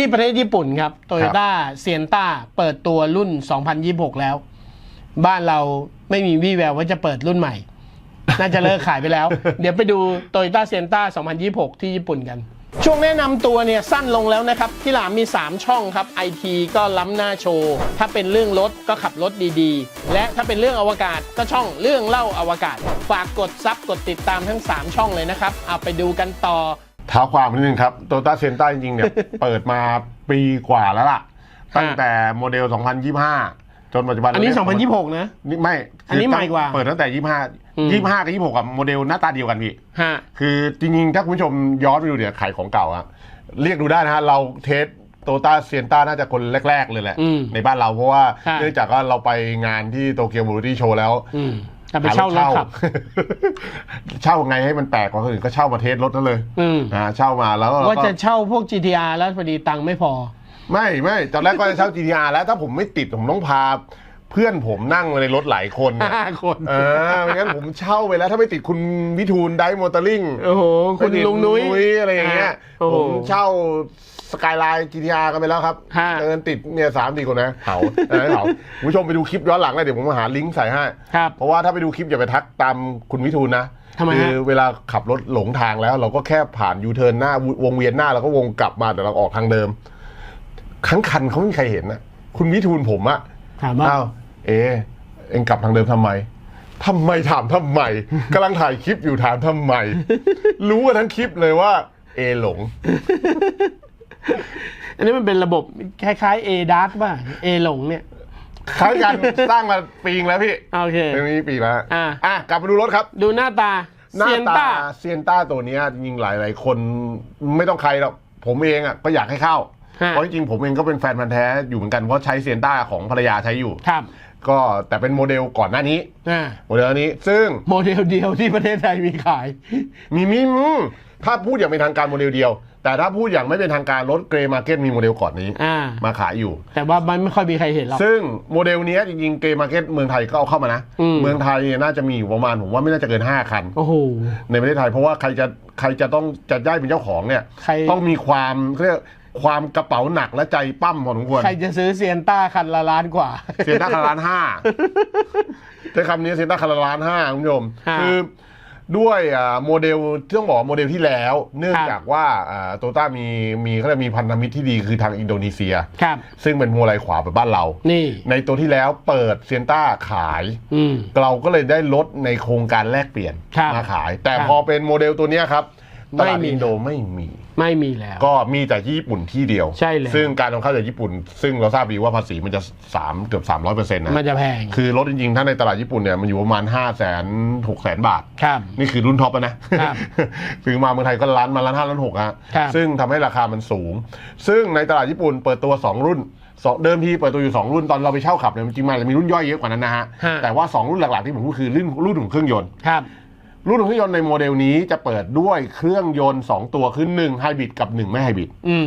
ที่ประเทศญี่ปุ่นครับโตโยต้าเซียนต้าเปิดตัวรุ่น 2026 แล้ว บ้านเราไม่มีวี่แววว่าจะเปิดรุ่นใหม่ น่าจะเลิกขายไปแล้ว เดี๋ยวไปดูโตโยต้าเซียนต้า2026 ที่ญี่ปุ่นกัน ช่วงแนะนำตัวเนี่ยสั้นลงแล้วนะครับ ที่หลามมี 3 ช่องครับ IT ก็ล้ำหน้าโชว์ ถ้าเป็นเรื่องรถก็ขับรถดีๆ และถ้าเป็นเรื่องอวกาศก็ช่องเรื่องเล่าอวกาศ ฝากกดซับกดติดตามทั้ง 3 ช่องเลยนะครับเอาไปดูกันต่อ เท้าความนิดนึงครับโตต้าเซนต้าจริงๆเนี่ย เปิดมาปีกว่าแล้วล่ะ ตั้งแต่โมเดล 2025 จนปัจจุบันอันนี้เย2026 นะ นี่ไม่อันนี้ใหม่กว่าเปิดตั้งแต่อืม25 25 กับ 26กับโมเดลหน้าตาเดียวกันพี่ฮะคือจริงๆ ถ้าคุณผู้ชมย้อนไปดูเนี่ยขายของเก่าอะเรียกดูได้นะฮะ เราเทสโตต้าเซียนต้าน่าจะคนแรก ๆ เลยแหละอืมในบ้านเราเพราะว่าใช่เนื่องจากว่าเราไปงานที่โตเกียวมูริตี้โชว์แล้ว อืมแต่ไปเช่ารถขับ เช่าไงให้มันแปลกกว่าคนอื่นก็เช่ามาเทสรถนั่นเลยอืม อ่าเช่ามาแล้วก็ว่าจะเช่าพวก GTR แล้วพอดีตังค์ไม่พอ ไม่ไม่ตอนแรกก็จะเช่า GTR แล้วถ้าผมไม่ติดผมต้องพา เพื่อนผมนั่งมาในรถหลายคนเนี่ยห้าคนเออไม่งั้นผมเช่าไปแล้ว ถ้าไม่ติดคุณวิทูลไดมอเตอร์ลิงโอ้โหคุณลุงนุ้ยอะไรอย่างเงี้ยโอ้โห ผมเช่าสกายไลน์ GTR กันไปแล้วครับฮะเงินติดเนี่ยสามสี่คนนะเผาเออเผาคุณผู้ชมไปดูคลิปย้อนหลังเลยเดี๋ยวผมมาหาลิงก์ใส่ให้ ครับ เพราะว่าถ้าไปดูคลิปอย่าไปทักตามคุณวิทูลนะทำไมฮะ คือเวลาขับรถหลงทางแล้ว เราก็แค่ผ่านยูเทิร์นหน้าวงเวียนหน้าแล้วก็วงกลับมาแต่เราออกทางเดิมทั้งคันเขาไม่มีใครเห็นนะคุณวิทูลผมอะถามว่าอ้าว เอ เองกลับทางเดิมทำไมทำไมถามทำไมกำลังถ่ายคลิปอยู่ถามทำไม รู้กันทั้งคลิปเลยว่า เอหลง อันนี้มันเป็นระบบคล้ายๆ A Dark ป่ะ A หลงเนี่ย คล้ายกันสร้างมาปีงแล้วพี่โอเคเป็นนี้ปีแล้วอ่าอะกลับมาดูรถครับ ดูหน้าตาหน้าเซียนตาต้า เซียนต้าตัวเนี้ยจริงๆหลายหลาย ๆ คนไม่ต้องใครหรอกผมเองอะก็อยากให้เข้า ฮะ เพราะจริงๆผมเองก็เป็นแฟนพันธ์แท้อยู่เหมือนกันเพราะใช้เซียนต้าของภรรยาใช้อยู่ ครับ ก็แต่เป็นโมเดลก่อนหน้านี้อ่าโมเดลอันนี้ซึ่งโมเดลเดียวที่ประเทศไทยมีขาย มีมีอืมถ้าพูดอย่างเป็นทางการโมเดลเดียว แต่ถ้าพูดอย่างไม่เป็นทางการรถเกรย์มาร์เก็ตมีโมเดลก่อนนี้ อ่า มาขายอยู่ แต่ว่ามันไม่ค่อยมีใครเห็นหรอก ซึ่งโมเดลเนี้ยจริงๆเกรย์มาร์เก็ตเมืองไทยก็เอาเข้ามานะ อืม เมืองไทยเนี่ยน่าจะมีอยู่ประมาณผมว่าไม่น่าจะเกิน 5 คัน โอ้โห ในประเทศไทยเพราะว่าใครจะใครจะต้องจะได้เป็นเจ้าของเนี่ย ใคร ต้องมีความเขาเรียก ความกระเป๋าหนักและใจปั้มพอสมควรใครจะซื้อเซียนต้าคันละล้านกว่า เซียนต้าคาราล้านห้าใช้คำนี้เซียนต้าคาราล้านห้าคุณผู้ชมฮะคือด้วยอ่าโมเดลที่ต้องบอกว่าโมเดลที่แล้ว เนื่องครับจากว่าโตต้ามีมีเขาเรียกมีพันธมิตรที่ดีคือทางอินโดนีเซียครับซึ่งเป็นมัวไรขวาไปบ้านเรานี่ในตัวที่แล้วเปิดเซียนต้าขายอืมเราก็เลยได้ลดในโครงการแลกเปลี่ยนครับมาขาย แต่ครับพอเป็นโมเดลตัวเนี้ยครับตลาดไม่มีอินโดไม่มี ไม่มีแล้ว ก็มีแต่ที่ญี่ปุ่นที่เดียว ใช่แล้วซึ่งการนำเข้าจากญี่ปุ่น ซึ่งเราทราบดีว่าภาษีมันจะ3เกือบ300เปอร์เซ็นต์นะมันจะแพง คือรถจริงๆ ถ้าในตลาดญี่ปุ่นเนี่ยมันอยู่ประมาณ 5 0 0 0 0 0 6 0 0 0บาท ครับนี่คือรุ่นท็อปแล้วนะ ครับซื้อมาเมืองไทยก็ล้านมาล้านห้าล้านหกฮะครับ ซึ่งทำให้ราคามันสูง ซึ่งในตลาดญี่ปุ่นเปิดตัว 2 รุ่นสองเดิมทีเปิดตัวอยู่ 2 รุ่นตอนเราไปเช่าขับเนี่ยจริงๆมันจะมีรุ่นย่อยเยอะกว่านั้นนะฮะ ฮะ แต่ว่า 2 รุ่นหลักๆที่ผมพูดคือรุ่นรุ่นของเครื่องยนต์ ครับ รุ่นของเครื่องยนต์ในโมเดลนี้จะเปิดด้วยเครื่องยนต์ 2 ตัวคือ1ไฮบริดกับ 1 ไม่ไฮบริดอืม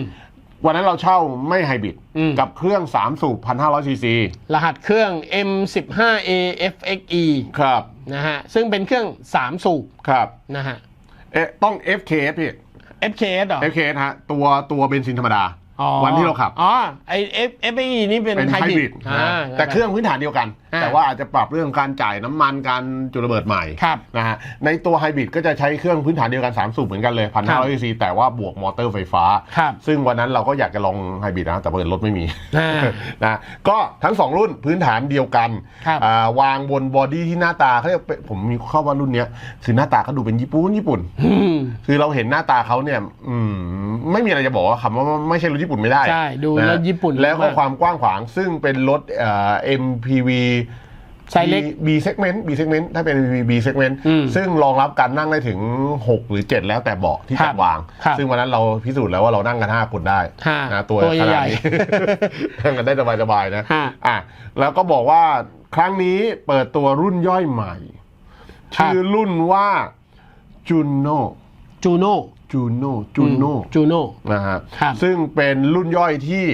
วันนั้นเราเช่าไม่ไฮบริดอืม กับเครื่อง 3 สูบ1,500ซีซีรหัสเครื่อง M15A FXE ครับ นะฮะ ซึ่งเป็นเครื่อง 3 สูบครับ นะฮะ เอ๊ะต้อง FKF พี่ FKS เหรอ FKF ฮะ ตัวตัวเบนซินธรรมดาอ๋อ วันที่เราขับ อ๋อไอ F FXE นี่เป็นเป็นไฮไฮบบริริดดอ่าแต่เครื่องพื้นฐานเดียวกันอ่าแต่ว่าอาจจะปรับเรื่องการจ่ายน้ำมันการจุดระเบิดใหม่ครับนะฮะในตัวไฮบริดก็จะใช้เครื่องพื้นฐานเดียวกัน 3 สูบเหมือนกันเลยพันครัห้าบร้อยซีแต่ว่าบวกมอเตอร์ไฟฟ้าครับซึ่งวันนั้นเราก็อยากจะลองไฮบริดนะแต่เปิดรถไม่มีอ่านะก็ทั้ง 2 รุ่นพื้นฐานเดียวกันครับอ่าวางบนบอดี้ที่หน้าตาเขาเรียกเป็นผมมีเข้าว่ารุ่นเนี้ยคือหน้าตาเขาดูเป็นญี่ปุ่นญี่ปุ่นอืมคือเราเห็นหน้าตาเขาเนี่ยอืมไม่มีอะไรจะบอกว่าคำว่าไม่ใช่รถญี่ปุ่นไม่ได้ใช่ดูนะรถญี่ปุ่นแล้วก็มากความกว้างขวางซึ่งเป็นรถเอ่อ MPV ไซส์เล็ก B segment B segment ถ้าเป็น MPV B segment อืมซึ่งรองรับการนั่งได้ถึง 6 หรือ 7 แล้วแต่เบาะที่ครัจับดวางครับซึ่งวันนั้นเราพิสูจน์แล้วว่าเรานั่งกัน 5 คนได้ห้านะตัวตัวขนาใหดญ่นี้นั่งกันได้สบายๆนะห้าอะแล้วก็บอกว่าครั้งนี้เปิดตัวรุ่นย่อยใหม่ครับชื่อรุ่นว่าจูโนจูโน่ จูโนจูโนจูโน่นะฮะครับซึ่งเป็นรุ่นย่อยที่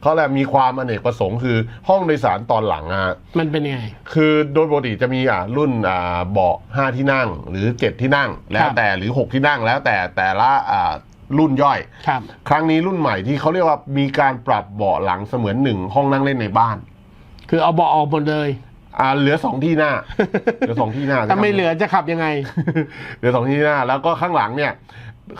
เขาแหละมีความอเนกประสงค์คือห้องโดยสารตอนหลังอะฮะมันเป็นยังไง คือโดยปกติจะมีอะรุ่นอ่าเบาะ5ที่นั่ง หรือ7ที่นั่ง แล้วแต่หรือ6ที่นั่งแล้วแต่แต่ละอ่ารุ่นย่อยครับครั้งนี้รุ่นใหม่ที่เขาเรียกว่ามีการปรับเบาะหลังเสมือนหนึ่งห้องนั่งเล่นในบ้าน คือเอาเบาะออกหมดเลยอ่าเหลือสองที่หน้าเหลือสองที่หน้าถ้าไม่เหลือจะขับยังไง เหลือสองที่หน้า แล้วก็ข้างหลังเนี่ย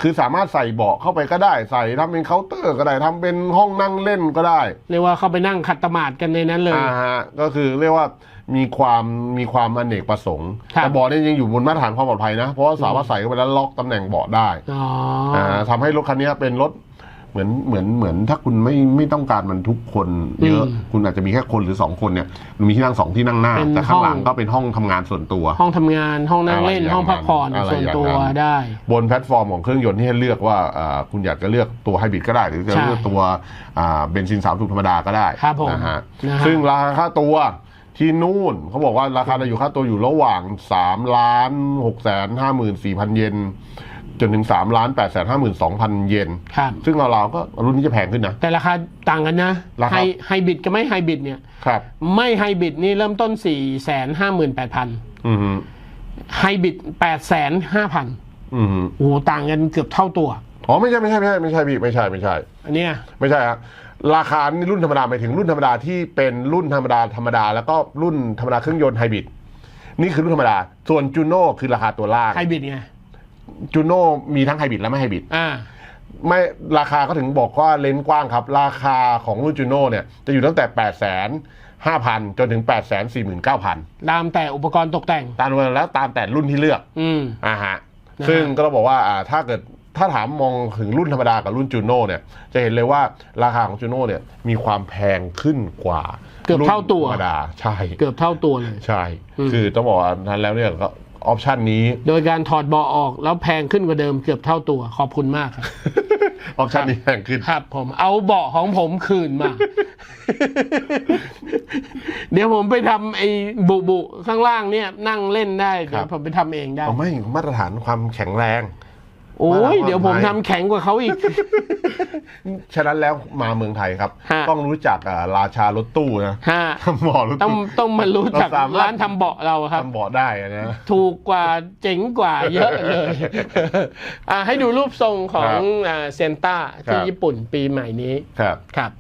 คือสามารถใส่เบาะเข้าไปก็ได้ ใส่ทำเป็นเคาน์เตอร์ก็ได้ทำเป็นห้องนั่งเล่นก็ได้ เรียกว่าเข้าไปนั่งขัดตมาดกันในนั้นเลยอ่าฮะก็คือเรียกว่ามีความมีความอเนกประสงค์ครับแต่เบาะเนี่ยยังอยู่บนมาตรฐานความปลอดภัยนะ เพราะว่าสามารถใส่เข้าไปแล้วล็อกตำแหน่งเบาะได้อ๋อออ่าทำให้รถคันนี้เป็นรถ เหมือนเหมือนเหมือนถ้าคุณไม่ไม่ต้องการมันทุกคนเยอะ คุณอาจจะมีแค่คนหรือสองคนเนี่ยมีที่นั่งสองที่นั่งหน้า แต่ข้างหลังก็เป็นห้องทำงานส่วนตัว ห้องทำงานห้องนั่งเล่นอะไรอย่างนั้นห้องพักผ่อนอะไรส่วนตัวอย่างนั้นได้ บนแพลตฟอร์มของเครื่องยนต์ที่ให้เลือกว่าอ่าคุณอยากจะเลือกตัวไฮบริดก็ได้ หรือจะใช่เลือกตัวอ่าเบนซินสามสูบธรรมดาก็ได้ครับผมนะฮะนะฮะซึ่งราคาค่าตัวที่นู่นเขาบอกว่าราคาจะอยู่ค่าตัวอยู่ระหว่าง3ล้าน6แสน5 4 0 0 0 เยน จนถึง3ล้าน8แสน5 2 0 0 0 เยน ครับ ซึ่งเราๆก็รุ่นนี้จะแพงขึ้นนะ แต่ราคาต่างกันนะราคา ไฮไฮบริดกับไม่ไฮบริดเนี่ย ครับ ไม่ไฮบริดนี่เริ่มต้น 4 5 8 0 0 0อืมฮึไฮบริด8 5 0 0 0อืมฮึโอ้โหต่างกันเกือบเท่าตัว อ๋อไม่ใช่ไม่ใช่ไม่ใช่ไม่ใช่พี่ไม่ใช่ไม่ใช่ อันเนี้ยไม่ใช่ฮะราคานี่รุ่นธรรมดาหมายถึงรุ่นธรรมดาที่เป็นรุ่นธรรมดาธรรมดาแล้วก็รุ่นธรรมดาเครื่องยนต์ไฮบริดนี่คือรุ่นธรรมดา ส่วนจูโน่คือราคาตัวล่าง ไฮบริดไง จูโน่มีทั้งไฮบริดและไม่ไฮบริดอ่า ไม่ราคาก็ถึงบอกว่าเลนส์กว้างครับ ราคาของรุ่นจูโน่เนี่ยจะอยู่ตั้งแต่8 5 0 0 0 จนถึง 8 4 9 0 0 0 ตามแต่อุปกรณ์ตกแต่ง ตามวันแล้วตามแต่รุ่นที่เลือกอืม อ่าฮะนะฮะ ซึ่งก็ต้องบอกว่าอ่าถ้าเกิดถ้าถามมองถึงรุ่นธรรมดากับรุ่นจูโน่เนี่ยจะเห็นเลยว่าราคาของจูโน่เนี่ยมีความแพงขึ้นกว่าเกือบเท่าตัว รุ่นธรรมดาใช่ เกือบเท่าตัวเลย ใช่อืมคือต้องบอกว่านั้นแล้วเนี่ยก็ ออปชันนี้ โดยการถอดเบาะออกแล้วแพงขึ้นกว่าเดิมเกือบเท่าตัวขอบคุณมากครับ ออปชันนี้แพงขึ้น ครับผมเอาเบาะของผมคืนมา เดี๋ยวผมไปทำไอ้บุบุข้างล่างเนี่ยนั่งเล่นได้ครัเดี๋ยบวผมไปทำเองได้ เอาไม่มาตรฐานความแข็งแรง โอ้ว่ายแล้วเดี๋ยวผมว่าทำแข็งกว่าเขาอีก ฉะนั้นแล้วมาเมืองไทยครับฮะต้องรู้จักอ่าราชารถตู้นะฮะทำบ่อรถต้องตู้ต้องมารู้จักเราสามารถร้านทำเบาะเราครับทำบ่อได้อะนะถูกกว่าเจ๋งกว่าเยอะเลยอะให้ดูรูปทรงของครับอ่าเซนต้าที่ครับญี่ปุ่นปีใหม่นี้ครับครับ